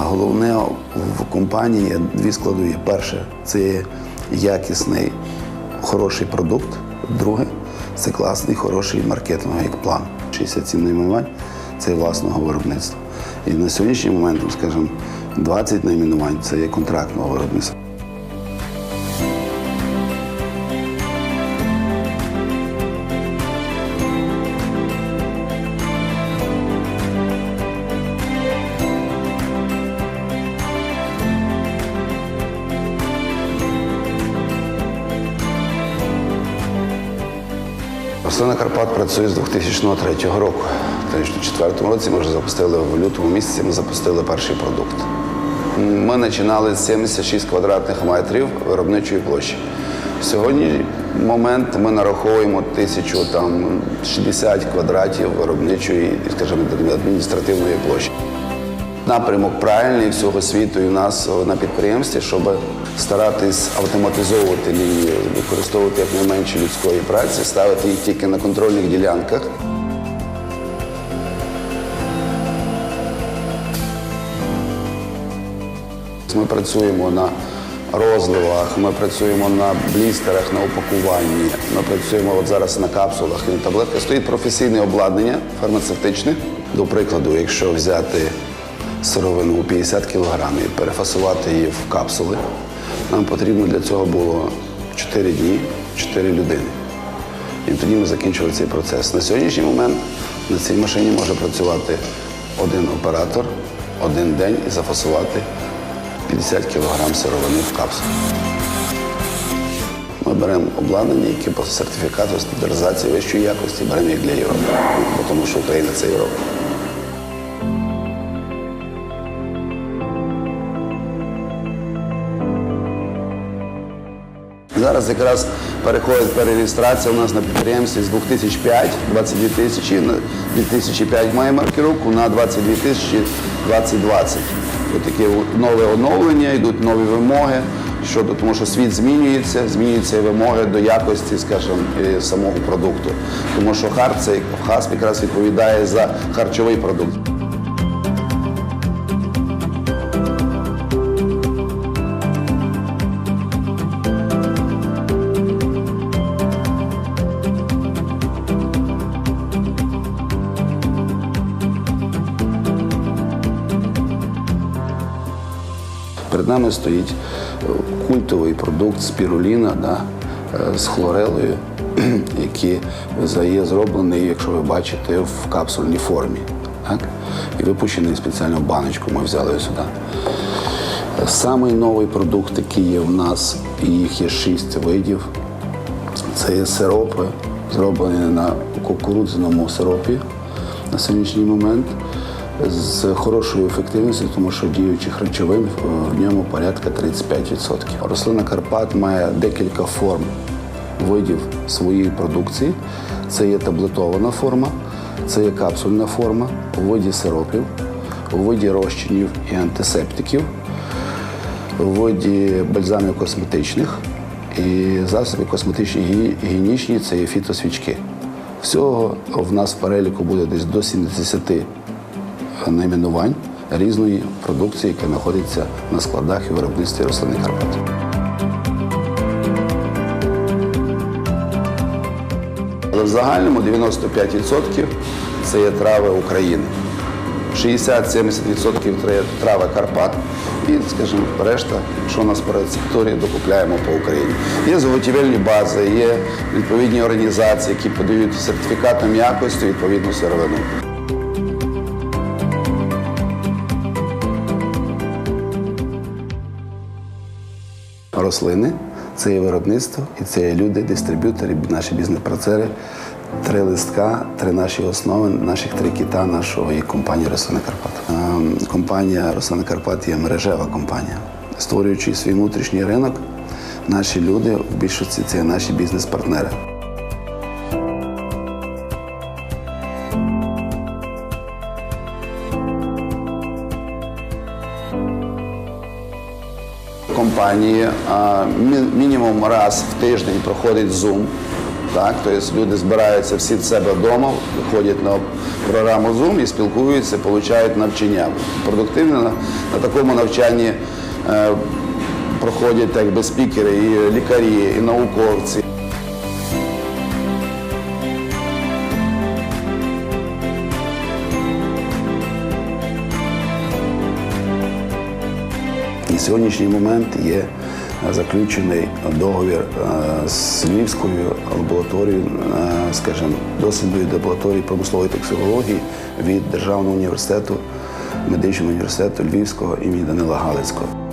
Головне в компанії дві складові. Перше це якісний, хороший продукт. Друге це класний, хороший маркетинговий план. 67 найменувань це власного виробництва. І на сьогоднішній момент, ну, скажімо, 20 найменувань це є контрактного виробництва. Рослина Карпат працює з 2003 року. В 2004 році ми вже запустили в лютому місяці, ми запустили перший продукт. Ми починали з 76 квадратних метрів виробничої площі. Сьогодні момент ми нараховуємо 1060 квадратів виробничої, скажімо, адміністративної площі. Напрямок правильний всього світу і у нас на підприємстві, щоб старатись автоматизовувати лінію, використовувати якнайменше людської праці, ставити їх тільки на контрольних ділянках. Ми працюємо на розливах, ми працюємо на блістерах, на упакуванні. Ми працюємо от зараз на капсулах і на таблетках. Стоїть професійне обладнання фармацевтичне. До прикладу, якщо взяти сировину у 50 кг і перефасувати її в капсули, нам потрібно для цього було 4 дні, 4 людини. І тоді ми закінчили цей процес. На сьогоднішній момент на цій машині може працювати один оператор один день і зафасувати 50 кг сировини в капсулу. Ми беремо обладнання, яке по сертифікату стандартизації вищої якості беремо як для Європи, тому що Україна це Європа. Зараз якраз переходить перереєстрація у нас на підприємстві з 2005, 22 тисячі, 2005 має маркировку на 22 тисячі 2020. Ось таке нове оновлення, йдуть нові вимоги, щодо, тому що світ змінюється, змінюються вимоги до якості, скажімо, самого продукту. Тому що хар цей хас якраз відповідає за харчовий продукт. Перед нами стоїть е, культовий продукт спіруліна да, е, з хлорелою, який є зроблений, якщо ви бачите, в капсульній формі. Так? І випущений спеціально в баночку, ми взяли його сюди. Самий новий продукт, який є в нас, і їх є шість видів. Це є сиропи, зроблені на кукурудзяному сиропі на сьогоднішній момент з хорошою ефективністю, тому що діючих речовин в- ньому порядка 35%. Рослина Карпат має декілька форм видів своєї продукції. Це є таблетована форма, це є капсульна форма у виді сиропів, у виді розчинів і антисептиків, у виді бальзамів косметичних і засоби косметичні гігієнічні це є фітосвічки. Всього в нас в переліку буде десь до 70 найменувань різної продукції, яка знаходиться на складах і виробництві рослини Карпат. Але в загальному 95% це є трави України. 60-70% тра- трави Карпат і, скажімо, решта, що у нас по рецептурі, докупляємо по Україні. Є заготівельні бази, є відповідні організації, які подають сертифікатом якості відповідну сировину. Рослини, це є виробництво і це є люди, дистриб'ютори, наші бізнес-процери. Три листка, три наші основи, наших три кіта нашого і компанії Рослина Карпат. Ем, Компанія Рослина Карпат є мережева компанія. Створюючи свій внутрішній ринок, наші люди в більшості це наші бізнес-партнери. Компанії мінімум раз в тиждень проходить Zoom Так, тобто люди збираються всі в себе вдома, ходять на програму Zoom і спілкуються, отримують навчання. Продуктивно на, на такому навчанні е, проходять так спікери, і лікарі, і науковці. На сьогоднішній момент є е, заключений договір е, з Львівською лабораторією, е, скажімо, дослідної лабораторії промислової токсикології від Державного університету, медичного університету Львівського імені Данила Галицького.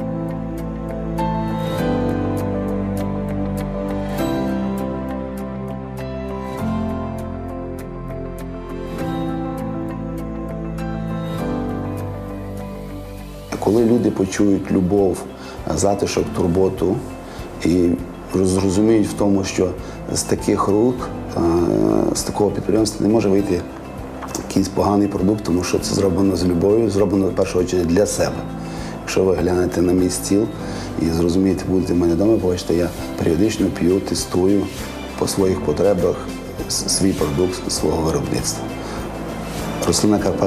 Коли люди почують любов, затишок, турботу і зрозуміють в тому, що з таких рук, е, з такого підприємства не може вийти якийсь поганий продукт, тому що це зроблено з любов'ю, зроблено в першу чергу для себе. Якщо ви глянете на мій стіл і зрозумієте, будете в мене вдома, побачите, я періодично п'ю, тестую по своїх потребах свій продукт свого виробництва.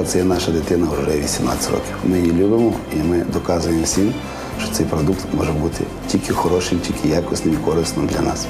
Це є наша дитина вже 18 років. Ми її любимо і ми доказуємо всім, що цей продукт може бути тільки хорошим, тільки якісним і корисним для нас.